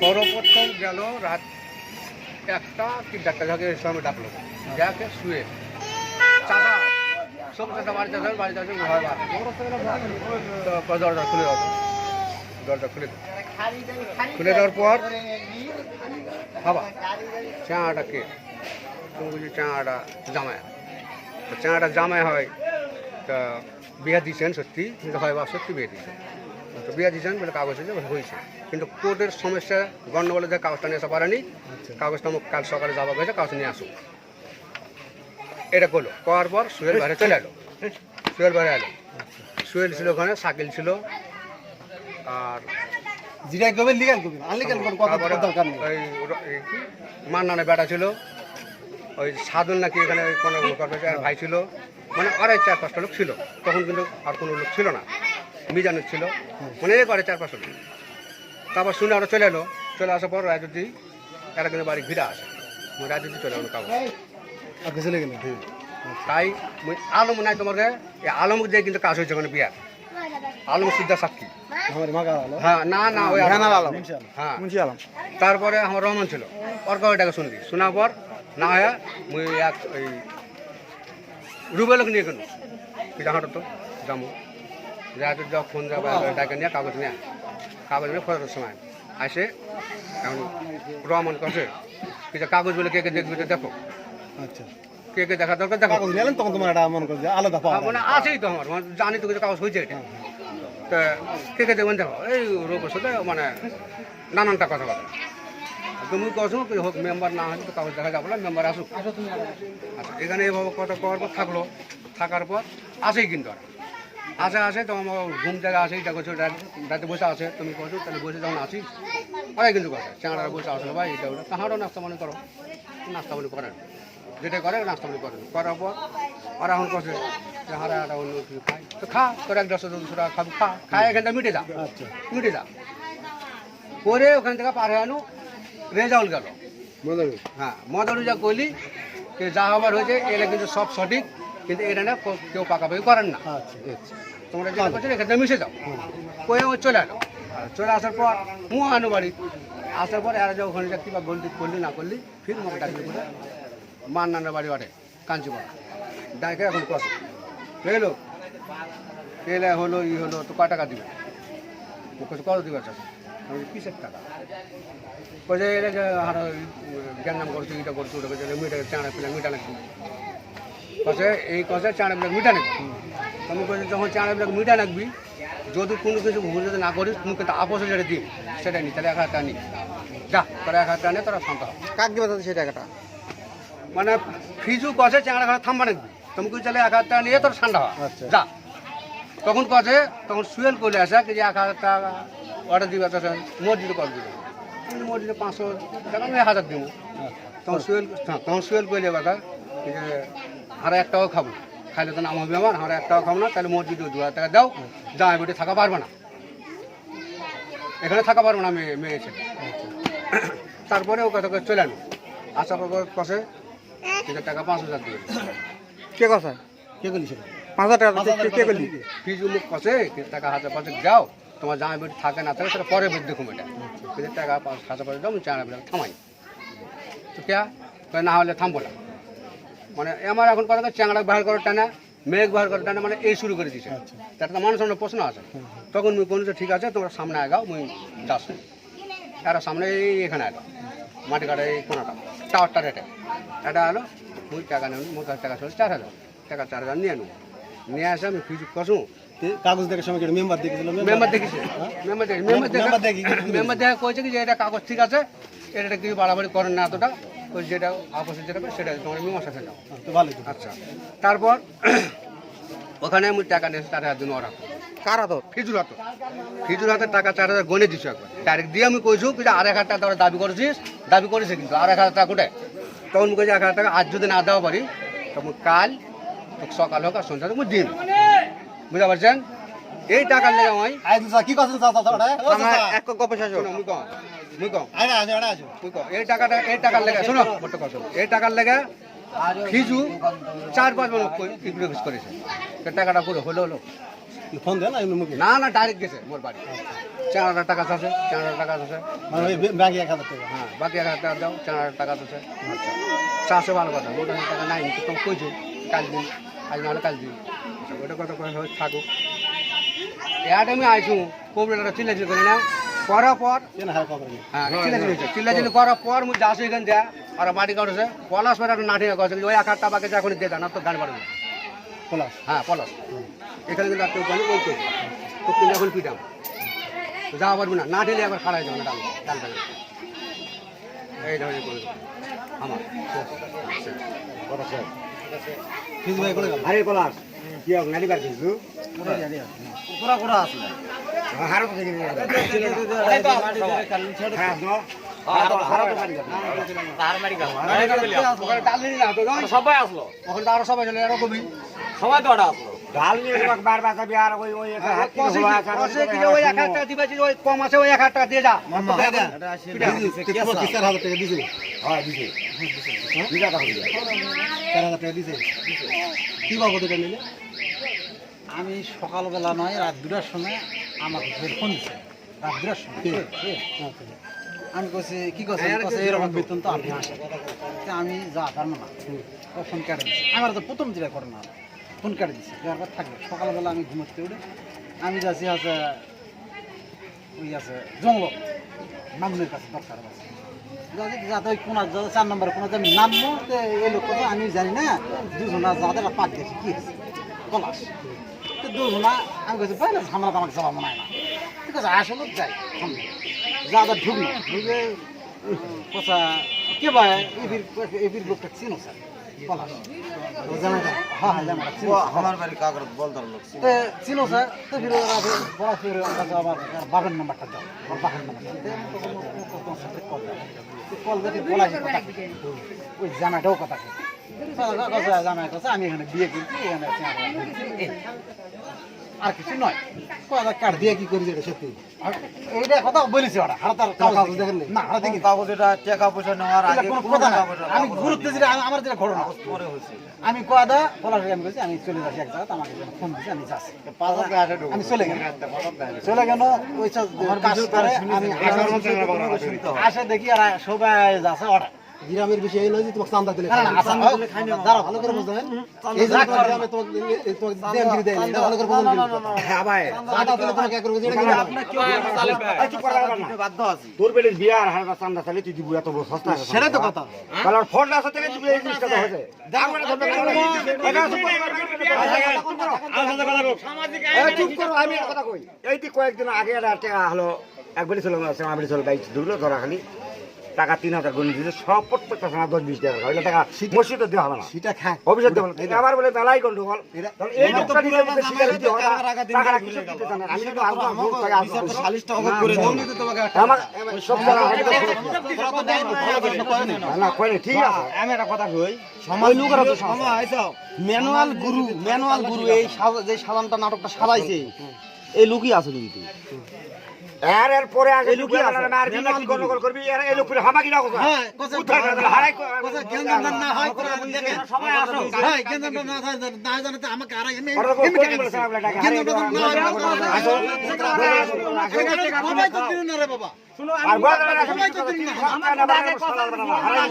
সর্বপ্রথম গেল রাত একটা কি ডাক্তার এই সময় ডাকলো। যাকে শুয়ে। চাষা সব চাষা বাড়িতে আসেন বাড়িতে আসেন ঘর দরজা খুলে দাও। দরজা খুলে খুলে দেওয়ার পর বাবা চাঁড়াটা কে? তুমি বুঝি চাঁড়াটা জামাই। তো চাঁড়াটা জামাই হয় তা বিয়া দিয়েছেন সত্যি কিন্তু হয় বা সত্যি বিয়ে দিয়েছেন। তো বিয়া দিয়েছেন বলে কাগজ হয়েছে হয়েছে। কিন্তু কোর্টের সমস্যা গণ্ডগোলে যে কাগজটা নিয়ে আসা পারেনি কাগজটা আমার কাল সকালে যাওয়া হয়েছে কাগজ নিয়ে আসুক। এটা করল করার পর সুয়েল বাইরে চলে এলো? সুয়েল বাইরে এলো। সুয়েল ছিল ওখানে সাকিল ছিল। আর যেটা করবেন লিগাল করবেন আনলিগাল কথা দরকার নেই। ওই মান্নানে বেটা ছিল। ওই সাধন নাকি এখানে কোনো কর্মচারী ভাই ছিল? মানে আড়াই চার পাঁচটা লোক ছিল। তখন কিন্তু আর কোনো লোক ছিল না। মিজানুর ছিল। মানে এক আড়াই চার পাঁচটা লোক। তারপর শুনে ওরা চলে এলো। চলে আসার পর রাজুদি এরা কিন্তু বাড়ি ঘিরে আসে। রাজুদি চলে এলো কাগজ চলে গেলেন তাই আলম নাই তোমাকে এই আলম দিয়ে কিন্তু কাজ হয়েছে ওখানে বিয়ার আলম সিদ্ধা সাক্ষী। হ্যাঁ না না ওই। হ্যাঁ হ্যাঁ। তারপরে আমার রহমান ছিল। ওর কথাটাকে শুনলি শোনার পর না হয় মুই এক ওই রুবেলকে নিয়ে গেল কি জাহাটো তো যাব যাতে যাও ফোন যাবে ডাকে নিয়ে কাগজ নিয়ে কাগজ নিয়ে ফটোর সময়। আসে এখন রহমান কাছে কি যে কাগজ বলে কে কে দেখবি তো দেখো। আচ্ছা। কে কে দেখা দরকার দেখো। কাগজ নিলেন তখন তোমার একটা মনে করো যে আলাদা পাওয়া মানে আছেই তো আমার মানে জানি তো কিছু কাগজ হয়েছে এটা। তা কে কে দেখবেন দেখো এই রোগের সাথে মানে নানানটা কথা কথা তুমি কছো হোক মেম্বার না হলে তো কাগজ দেখা যাব না মেম্বার আসুক। আচ্ছা এখানে এইভাবে কথা করার পর থাকল? থাকার পর আসেই কিন্তু আর আসে আসে তো আমার ঘুম থেকে আসে এটা করছ রাতে বসে আসে তুমি করছ তাহলে বসে যখন আসিস ওরাই কিন্তু কথা চাঁড়া বসে আসলে ভাই এটা ওটা তাহারও নাস্তা পানি করো। নাস্তা পানি করেন যেটা করে নাস্তা পানি করেন করার পর ওরা এখন করছে যে হারা হারা অন্য কিছু খাই। তো খা তোর এক দশটা দুশো টাকা খাবি খা। খায় এখানটা মিটে যা। আচ্ছা। মিটে যা। করে ওখান থেকে পার হয়ে আনু। রেজাল্ট গেল। হ্যাঁ মদরু যা কইলি যে যা হবার হয়েছে এটা কিন্তু সব সঠিক কিন্তু এটা না কেউ- পাকাপাকি করেন না। আচ্ছা। আচ্ছা। তোমরা যেটা করছ এখানে মিশে যাও। কয়ে ও চলে এলো। চলে আসার পর মু আনু বাড়ি আসার পর এরা যে ওখানে যা কিবা গন্ডি করলি না করলি ফির মুখ ডাকলি করে মান্নানের বাড়ি বাড়ে কাঞ্চিপাড়া ডাকে এখন কত? বুঝলো? পেলে হলো ই হলো তো ক টাকা দিবে? কত দিবে চাষ কিসের টাকা? কয়ে এলে যে হার জ্ঞান করছি এটা করছি ওটা করছি মিটা চাঁড়া পিলা মিটা নাকি? কষে এই কষে চাঁড়া পিলা মিটা নাকি? তুমি কইছো যখন চাঁড়া পিলা মিটা রাখবি যদি কোনো কিছু ভুল যদি না করিস তুমি কিন্তু আপোষে যেটা দিই সেটা নি তাহলে এক হাজার টাকা নি। যা তোরা এক হাজার টাকা তোরা শান্ত কাক দিবা তাদের সেই টাকাটা? মানে ফিজু কষে চাঁড়া ঘরে থামবা নাকবি তুমি কই চলে এক হাজার টাকা নিয়ে তোর ঠান্ডা আচ্ছা। যা। তখন কষে তখন সুয়েল করলে আসা যে এক হাজার টাকা অর্ডার দিবে তো মসজিদে কর দিবে? মসজিদে পাঁচশো। টাকা আমি হাজার দিব তখন সুয়েল তখন সুয়েল করলে কথা যে এক টাকাও খাব। খাইলে তো নাম হবে আমার এক টাকা খাব না তাহলে মসজিদে দু হাজার টাকা দাও। জামাই বেটে থাকা পারবে না। এখানে থাকা পারব না মেয়ে মেয়ে ছেলে। তারপরে ও কথা করে চলে আনো। আসার কষে তিন টাকা পাঁচ হাজার দিয়ে কে কথা কে করলি পাঁচ হাজার টাকা কে- করলি ফিজু মুখ কষে টাকা হাজার পাঁচে যাও তোমার জামাই বেটে থাকে না থাকে সেটা পরে দেখুন এটা। তিন টাকা পাঁচে দাও আমি চাঁড়া বেলা থামাই। তো কে? না হলে থামবো না। মানে আমার এখন কথা চ্যাংড়া বাহার করার টানা মেঘ বাহার করার টানা মানে এই শুরু করে দিয়েছে তার তো মানুষ সামনে প্রশ্ন আছে। তখন মুই কোনো ঠিক আছে তোমরা সামনে আগাও মুই যাস এরা সামনে এই এখানে এলো মাটি কাটা এই কোনাটা। টাওয়ারটা রেটে। এটা এলো মুই টাকা নেব কাছে টাকা চলে চার হাজার। টাকা চার হাজার নিয়ে নেব নিয়ে আসে আমি ফিজ কষু কাগজ দেখার সময় কেটে মেম্বার দেখেছিল মেম্বার দেখিছে মেম্বার দেখি মেম্বার দেখা দেখি। মেম্বার দেখা কয়েছে কি যে এটা কাগজ ঠিক আছে এটা কিছু বাড়াবাড়ি করেন না এতটা ওই যেটা আপসে যেটা সেটা তোমার সাথে তো। ভালো আচ্ছা তারপর ওখানে আমি টাকা নিয়েছি চার হাজার দিন ওরা। কার হাতত? ফিজুর হাত। ফিজুর হাতে টাকা চার হাজার গনে দিছো একবার। ডাইরেক্ট দিয়ে আমি কইছো কিন্তু যে আর এক হাজার টাকা তোরা দাবি করেছিস দাবি করেছে কিন্তু আর এক হাজার টাকা কোটে তখন কইছে এক হাজার টাকা আজ যদি না দেওয়া পারি তখন কাল সকাল হোক আর সন্ধ্যা দিন বুঝতে পারছেন? এই টাকার লেগে আমি আই দুসা কি কথা আমার এক গপ শেষ মুই কম মুই কম। মুই কম। এই টাকাটা এই টাকার লেগে শোনো বড় কথা শোনো। এই টাকার লেগে ফিজু চার পাঁচ বার ইনভেস্ট করেছে। তো টাকাটা পুরো হলো হলো। ফোন দেন না মুখে। না না ডাইরেক্ট গেছে মোর বাড়ি। চার হাজার টাকা আছে চার হাজার টাকা আছে। মানে ওই ব্যাগে এক হাজার টাকা। হ্যাঁ বাকি এক হাজার টাকা দাও চার হাজার টাকা আছে। আচ্ছা। চারশো ভালো কথা মোট হাজার টাকা নাই তুমি কইছো কাল দিন আজ নাহলে কাল দিন। ওটা হয় থাকুক এর টাইমে আইসু কবুলটা চিল্লা চিল্লি করি না করার পর হ্যাঁ চিল্লা চিল্লি চিল্লা চিল্লি করার পর মুই যাচ্ছি এখান দেয়া আর মাটি কাটছে পলাশ একটা নাটি গেছে ওই এক হাজার টাকা এখন দিয়ে দেন তো গান পারবে পলাশ হ্যাঁ পলাশ এখানে কিন্তু একটা উপায় ওই তো তো কিনে এখন পিটাম যাওয়া পারব না না ঢেলে একবার খাড়াই যাবে না ডাল ডাল ডাল এই ধরনের করে দেবো। আমার আরে পলাশ কি হোক নানি বার কিছু কোরা কোরা আসলে। হারো তো দেখি সবাই আসলো। ওখানে আরও সবাই চলে এরকমই সবাই তো আসলো। ঢাল নিয়ে বার যাবি আর ওই ওই এক হাজার ওই এক হাজার টাকা দিবা ওই কম আছে ওই এক হাজার টাকা দিয়ে যা। চার হাজার টাকা দিছে হ্যাঁ দিছে। চার হাজার টাকা দিছে। কি বাবদ এটা নিলে? আমি সকালবেলা নয় রাত দুটার সময় আমাকে ফোন দিচ্ছে রাত দুটার সময়। আমি কইছি কি করছে এরকম বেতন তো আপনি আসে আমি যা পারব না ফোন কেটে দিচ্ছে আমার তো প্রথম যেটা করে না ফোন কেটে দিচ্ছে যার পর থাকবে সকালবেলা আমি ঘুমোতে উঠে আমি যাচ্ছি আছে ওই আছে জঙ্গল। মামুনের কাছে দরকার আছে। যাতে ওই কোনা যাতে চার নম্বরে কোনো আমি নামবো তো এই লোক কথা আমি জানি না দুজনা যাদের পাক দেখি কি হয়েছে পলাশ তো দুজনা আমি কাছে পাই না ঝামেলা তো আমাকে যাওয়া মনে হয় না ঠিক আছে আসলে যাই সামনে যা যা ঢুক কথা কে ভাই এপির লোকটা চিনো স্যার আমার বাড়ি কাগজ বলতার লোক চিনো স্যার তো ফিরে বড় ফিরে আমার বাবার নাম্বারটা দাও আমার বাবার নাম্বারটা কল কল দেখে বলা। ওই জামাইটাও কথা জামাই কথা আমি এখানে বিয়ে করছি এখানে। আর কিছু নয়। কথা কাট দিয়ে কি করি এটা সত্যি? আর এইটা কথা বলেছে ওরা হারা তার কাগজ কাগজ দেখেন নি? হারা দেখি কাগজ এটা টাকা পয়সা নেওয়ার আগে কোনো কথা না। আমি গুরুত্ব দিলে আমার যেটা ঘটনা পরে হয়েছে। আমি কদা বলার আমি আমি চলে যাচ্ছি এক আমাকে ফোন আমি যাচ্ছি। আমি চলে গেলাম। চলে গেল ওই সব কাজ করে আমি আসে দেখি আর সবাই যাচ্ছে ওরা গ্রামের বিষয় নয় যে তোমাকে চান্দা দিলে। দাঁড়াও। ভালো করে বুঝতে এই যে তোমার গ্রামে তোমাকে এই তোমাকে দেন গিরি দেয় এটা ভালো করে বুঝুন হ্যাঁ ভাই চান্দা দিলে তোমাকে এক করে এটা কি না? বাধ্য আছি তোর বেলির বিয়ার হাজার চান্দা চালে তুই দিব এত বড় সস্তা সেটাই তো কথা কারণ ফোন না থেকে তুমি এই জিনিসটা তো হয়েছে চুপ করো আমি কথা কই এই কয়েকদিন আগে একটা হলো একবারই ছিল আমার ছিল বাইক ঢুকলো ধরা খালি টাকা তিন হাজার গণি দিয়েছে সব প্রত্যেকটা দশ বিশ টাকা ওইটা টাকা মসজিদে দেওয়া হবে না। সেটা খায় দেবো না। আমার বলে মেলাই গন্ডগোল। এই লোকটা দিতে হয় না, কিছু দিতে চায় আমি কিন্তু আসব, আসব, টাকা আসব। আমার আমার সব জায়গা হয়তো না, না, কই ঠিক আছে। আমি একটা কথা কই। ওই লোকেরা তো ম্যানুয়াল গুরু ম্যানুয়াল গুরু এই যে নাটকটা সাজাইছে এই লোকই আছে কিন্তু। এর এর পরে আগে লুকি আছে আর বিনা কি গন্ডগোল করবি এর এই লোক হামাকি না কথা হ্যাঁ, কথা- কোথায় হারাই কো- কথা না হয় করে দেখেন। সবাই আসো হ্যাঁ, গেঞ্জাম না হয় না জানে তো আমাকে আর এমনি- এমনি টাকা টাকা হারাই না হয়। আসো। সবাই তো দিলেন না রে বাবা। আর বড় বড় সবাই তো দিলেন না। আমার না বাগে সালার বানা হারাই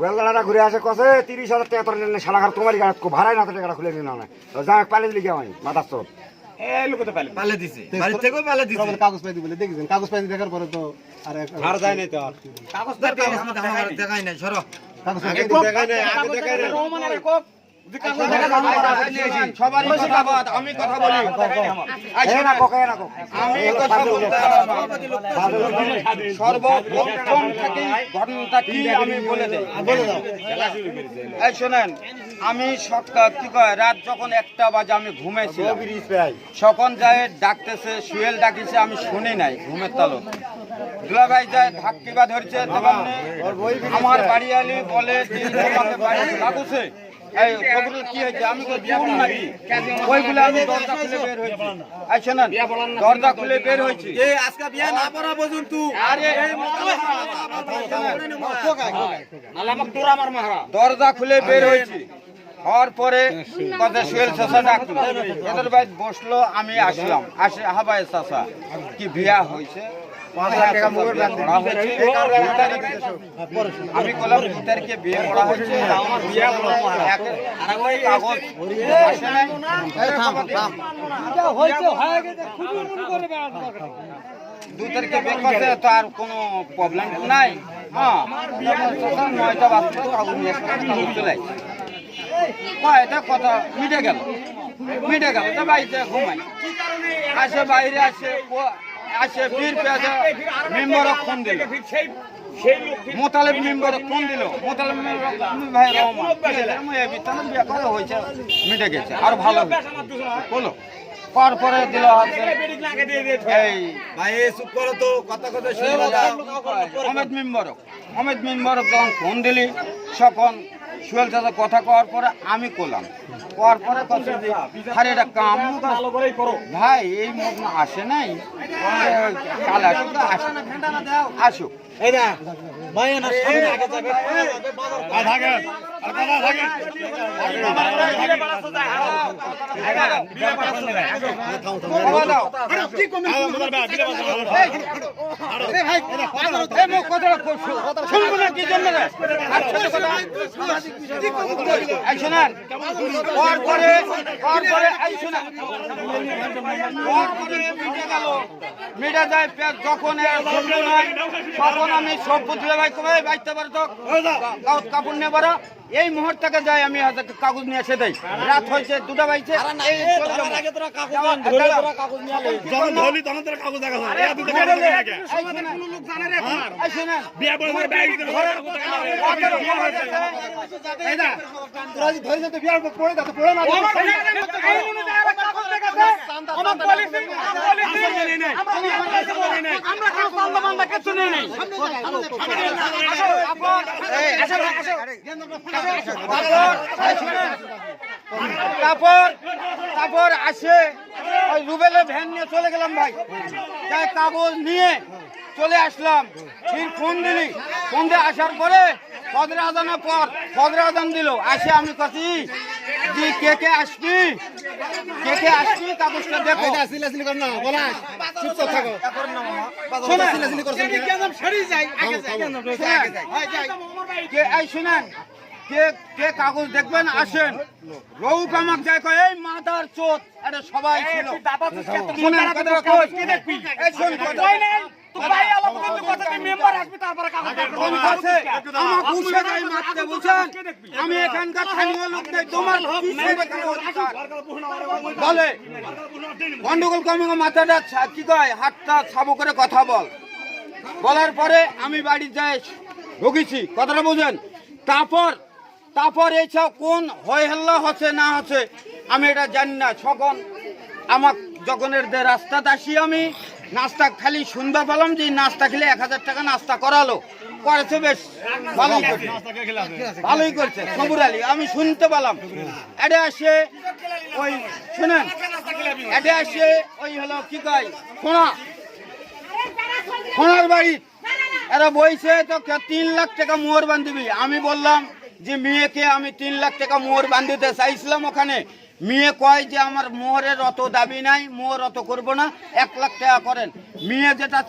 বেলগাড়াটা ঘুরে আসে কসে তিরিশ হাজার টাকা তোর সালা ঘর তোমারই গাড়ি ভাড়াই না তো টাকাটা খুলে নিন না যা পালে দিলি আমি মাথার চোর কাগজ যায় নাই সরো। কাগজ দেখাই নাই দেখাই নাই। কথা আমি কথা বলি। আমি কথা সর্বপ্রথম থেকে ঘটনাটা কি আমি বলে দেই। এই শোনেন আমি কি কয় রাত যখন একটা বাজে আমি ঘুমেছিলাম তখন যায় ডাকতেছে সুয়েল ডাকিছে আমি শুনি নাই ঘুমের তালক। দুলাভাই যায় ধাক্কিবা ধরছে আমার বাড়ি আলি বলে তোমাকে বাড়ি এই কি হয়েছে? আমি নাকি ওইগুলো আমি দরজা খুলে বের হয়েছি। এই শোনেন দরজা খুলে বের হয়েছি। এই আজকে বিয়া না পড়া পর্যন্ত। আরে দরজা খুলে বের হয়েছি। হওয়ার পরে কথা সোহেল চাষা ডাকলো। এদের বসল আমি আসলাম। আসে হাবাই চাষা কি বিয়া হয়েছে? দু তারিখে আমি বললাম দু তারিখে বিয়ে করা হয়েছে। আমার বিয়ে। দু তারিখে বিয়ে আর কোনো প্রবলেম নাই। হ্যাঁ। নয়টা চলে এটা কথা। মিটে গেল। মিটে গেল। তো বাড়িতে ঘুমাই আসে বাইরে আসে আসে মেম্বার ফোন দিল। মোতালেব মেম্বার ফোন দিল। মোতালেব ভাই রহমান। বিয়ে বিতানো বিয়ে করা হয়েছে মিটে গেছে আর ভালো বলো। পরে দিল হচ্ছে এই ভাই চুপ করো তো কথা কথা শুনে অমিত মেম্বার অমিত মেম্বার যখন ফোন দিলি তখন সুয়েল চাচা কথা কওয়ার পরে আমি করলাম করার পরে কথা যে আরে এটা কাম ভাই এই মত আসে নাই। কাল আসুক তো আসুক। আসুক। এই না মিটে যায় যখন তখন আমি সব বুঝলে ভাই কবে বাইতে পারো তো কাপড় নিয়ে এই মুহূর্তকে যাই আমি কাগজ নিয়ে এসে দেই রাত হয়েছে দুটা বাইছে এই চলে যাব। যখন ধরলি হয়ে তারপর তারপর আসে ওই রুবেলের ভ্যান নিয়ে চলে গেলাম ভাই তাই কাগজ নিয়ে চলে আসলাম ফির ফোন দিলি ফোন দিয়ে আসার পরে ফদর আদানের পর ফদর আদান দিল আসে আমি কাছি কে কে আসবি কে কে আসবি কাগজটা দেখো। সিলাসিলি কর না বলাস চুপচাপ থাকো। শোনেন, সিলাসিলি করছেন কে এই শুনেন কে কে কাগজ দেখবেন? আসেন। রৌ কামাক যায় কয় এই মাদার চোত এটা সবাই ছিল। শুনেন কথাটা কই? এই শোন কথা আমি এখানকার স্থানীয় লোক নেই তোমার? বলে গন্ডগোল কমে মাথাটা কি কয়? হাতটা সাবু করে কথা বল। বলার পরে আমি বাড়ি যাই ঢুকেছি কথাটা বুঝেন? তারপর তারপর এইসব কোন হয়ে হেল্লা হচ্ছে না হচ্ছে আমি এটা জানি না। যখন আমার যখন দিয়ে রাস্তাতে আসি আমি নাস্তা খালি শুনতে পেলাম যে নাস্তা খেলে এক হাজার টাকা নাস্তা করালো। করেছে বেশ, ভালোই করছে। ভালোই করছে সবুর আলী, আমি শুনতে পেলাম। এটা আসে ওই, শুনেন এটা আসে ওই হলো কি কয় সোনা সোনার বাড়ি। এরা বইছে তো তিন লাখ টাকা মোহর বান্ধিবি। আমি বললাম যে, মেয়েকে আমি তিন লাখ টাকা মোহর বান্ধিতে চাইছিলাম ওখানে। মেয়ে কয় যে আমার মোহরের অত দাবি নাই, মোহর অত করব না, এক লাখ টাকা করেন। মেয়ে যেটা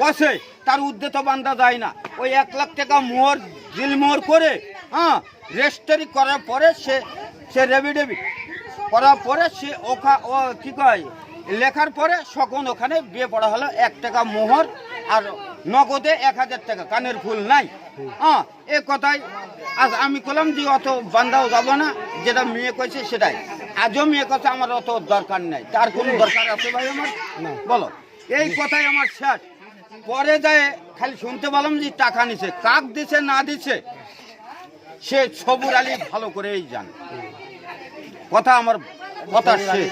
কষে, তার উদ্যত বান্ধা যায় না। ওই এক লাখ টাকা মোহর জিলমোহর করে হ্যাঁ রেজিস্টারি করার পরে সে সে রেবিডেবি করার পরে সে ওখা ও কী কয়? লেখার পরে সকন ওখানে বিয়ে পড়া হলো এক টাকা মোহর আর নগদে এক হাজার টাকা কানের ফুল নাই। হ্যাঁ এ কথাই আজ আমি কলাম যে অত বান্ধাও যাব না যেটা মেয়ে কইছে সেটাই। আজও মেয়ে কথা আমার অত দরকার নাই। তার কোনো দরকার আছে ভাই আমার? বলো। এই কথাই আমার শেষ। পরে যায় খালি শুনতে পেলাম যে টাকা নিছে কাক দিছে না দিছে সে সবুর আলী ভালো করেই জান। কথা আমার হতাশ। শেষ